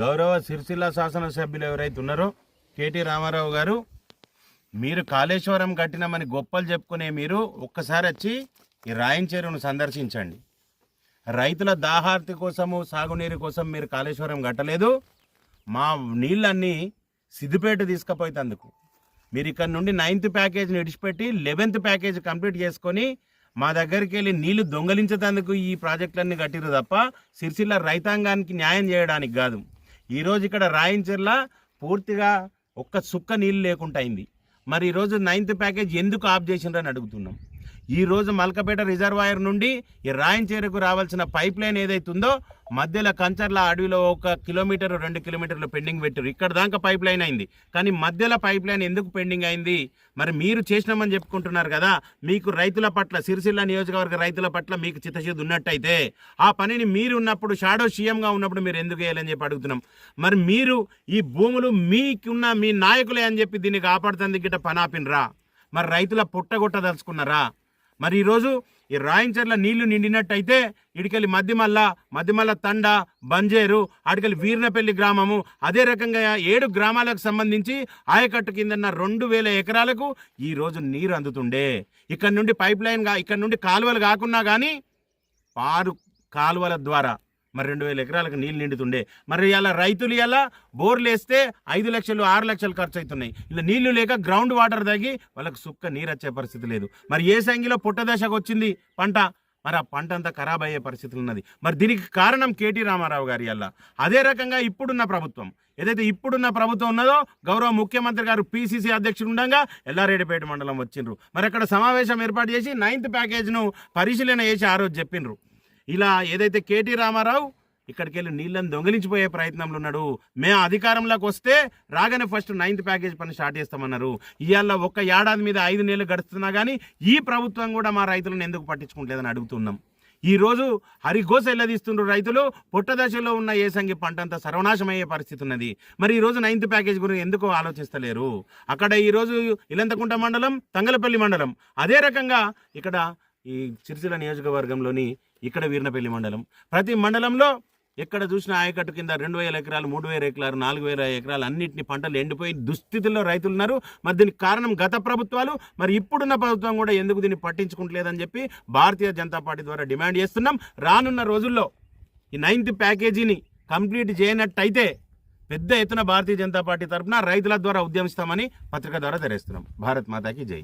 గౌరవ సిరిసిల్ల శాసనసభ్యులు ఎవరైతే ఉన్నారో కేటీ రామారావు గారు మీరు కాళేశ్వరం కట్టినామని గొప్పలు చెప్పుకునే మీరు ఒక్కసారి వచ్చి ఈ రాయంచేరును సందర్శించండి. రైతుల దాహార్తి కోసము సాగునీరు కోసం మీరు కాళేశ్వరం కట్టలేదు. మా నీళ్ళన్నీ సిద్దిపేట తీసుకుపోయేందుకు మీరు ఇక్కడ నుండి నైన్త్ ప్యాకేజ్ని విడిచిపెట్టి లెవెన్త్ ప్యాకేజ్ కంప్లీట్ చేసుకొని మా దగ్గరికి వెళ్ళి నీళ్ళు దొంగలించేందుకు ఈ ప్రాజెక్టులన్నీ కట్టిరు తప్ప సిరిసిల్ల రైతాంగానికి న్యాయం చేయడానికి కాదు. ఈరోజు ఇక్కడ రాయించర్ల పూర్తిగా ఒక్క సుక్క నీళ్ళు లేకుండా అయింది. మరి ఈరోజు నైన్త్ ప్యాకేజ్ ఎందుకు ఆఫ్ చేసిండ్రని అడుగుతున్నాం. ఈ రోజు మల్కపేట రిజర్వాయర్ నుండి ఈ రాయంచేరుకు రావాల్సిన పైప్ లైన్ ఏదైతుందో మధ్యలో కంచర్ల అడవిలో ఒక కిలోమీటర్ రెండు కిలోమీటర్లు పెండింగ్ పెట్టారు ఇక్కడ దాకా పైప్ లైన్ అయింది. కానీ మధ్యలో పైప్ లైన్ ఎందుకు పెండింగ్ అయింది? మరి మీరు చేసినామని చెప్పుకుంటున్నారు కదా. మీకు రైతుల పట్ల సిరిసిల్ల నియోజకవర్గ రైతుల పట్ల మీకు చిత్తశుద్ధి ఉన్నట్టయితే ఆ పనిని మీరు ఉన్నప్పుడు షాడో సీఎంగా ఉన్నప్పుడు మీరు ఎందుకు వేయాలని చెప్పి అడుగుతున్నాం. మరి మీరు ఈ భూములు మీకున్న మీ నాయకులే అని చెప్పి దీన్ని కాపాడుతుంది గిట్ట పనాపినరా. మరి రైతుల పుట్టగొట్టదలుచుకున్నారా? మరి ఈరోజు ఈ రాయించర్ల నీళ్ళు నిండినట్టయితే ఇడికెళ్ళి మధ్యమల్ల మధ్యమల్ల తండ బంజేరు అడికెళ్ళి వీర్నపల్లి గ్రామము అదే రకంగా ఏడు గ్రామాలకు సంబంధించి ఆయకట్టు కిందన్న రెండు వేల ఎకరాలకు ఈరోజు నీరు అందుతుండే. ఇక్కడ నుండి పైప్ లైన్ ఇక్కడ నుండి కాలువలు కాకున్నా కానీ పారు కాలువల ద్వారా మరి రెండు వేల ఎకరాలకు నీళ్ళు నిండుతుండే. మరి ఇలా రైతులు ఇలా బోర్లు వేస్తే ఐదు లక్షలు ఆరు లక్షలు ఖర్చు అవుతున్నాయి ఇలా నీళ్ళు లేక గ్రౌండ్ వాటర్ తగ్గి వాళ్ళకి సుక్క నీరు వచ్చే పరిస్థితి లేదు. మరి ఏ సంగిలో పుట్ట దశకు వచ్చింది పంట? మరి ఆ పంట అంతా ఖరాబ్ అయ్యే పరిస్థితులు ఉన్నది. మరి దీనికి కారణం కేటీ రామారావు గారి వల్ల అదే రకంగా ఇప్పుడున్న ప్రభుత్వం. ఏదైతే ఇప్పుడున్న ప్రభుత్వం ఉన్నదో గౌరవ ముఖ్యమంత్రి గారు పిసిసి అధ్యక్షుడు ఉండగా ఎల్లారెడ్డిపేట మండలం వచ్చిండ్రు. మరి అక్కడ సమావేశం ఏర్పాటు చేసి నైన్త్ ప్యాకేజ్ను పరిశీలన చేసి ఆ రోజు చెప్పిండ్రు. ఇలా ఏదైతే కేటీ రామారావు ఇక్కడికి వెళ్ళి నీళ్ళని దొంగిలించిపోయే ప్రయత్నంలో ఉన్నాడు మేము అధికారంలోకి వస్తే రాగానే ఫస్ట్ నైన్త్ ప్యాకేజ్ పని స్టార్ట్ చేస్తామన్నారు. ఇవాళ ఒక్క ఏడాది మీద ఐదు నెలలు గడుస్తున్నా కానీ ఈ ప్రభుత్వం కూడా మా రైతులను ఎందుకు పట్టించుకుంటలేదని అడుగుతున్నాం. ఈరోజు హరిఘోష ఎల్లదీస్తుండ్రు రైతులు పుట్టదశలో ఉన్న ఏ సంగి పంట అంతా సర్వనాశమయ్యే పరిస్థితి ఉన్నది. మరి ఈ రోజు నైన్త్ ప్యాకేజ్ గురించి ఎందుకు ఆలోచిస్తలేరు? అక్కడ ఈరోజు ఇలంతకుంట మండలం తంగలపల్లి మండలం. అదే రకంగా ఇక్కడ ఈ సిరిసిల్ల నియోజకవర్గంలోని ఇక్కడ వీర్నపల్లి మండలం. ప్రతి మండలంలో ఎక్కడ చూసినా ఆయకట్టు కింద రెండు వేల ఎకరాలు మూడు వేల ఎకరాలు నాలుగు వేల ఎకరాలు అన్నింటినీ పంటలు ఎండిపోయి దుస్థితిలో రైతులు ఉన్నారు మరి దీనికి కారణం గత ప్రభుత్వాలు. మరి ఇప్పుడున్న ప్రభుత్వం కూడా ఎందుకు దీన్ని పట్టించుకుంటలేదని చెప్పి భారతీయ జనతా పార్టీ ద్వారా డిమాండ్ చేస్తున్నాం. రానున్న రోజుల్లో ఈ నైన్త్ ప్యాకేజీని కంప్లీట్ చేయనట్టయితే పెద్ద ఎత్తున భారతీయ జనతా పార్టీ తరఫున రైతుల ద్వారా ఉద్యమిస్తామని పత్రిక ద్వారా తెలియజేస్తున్నాం. భారత్ మాతాకి జై.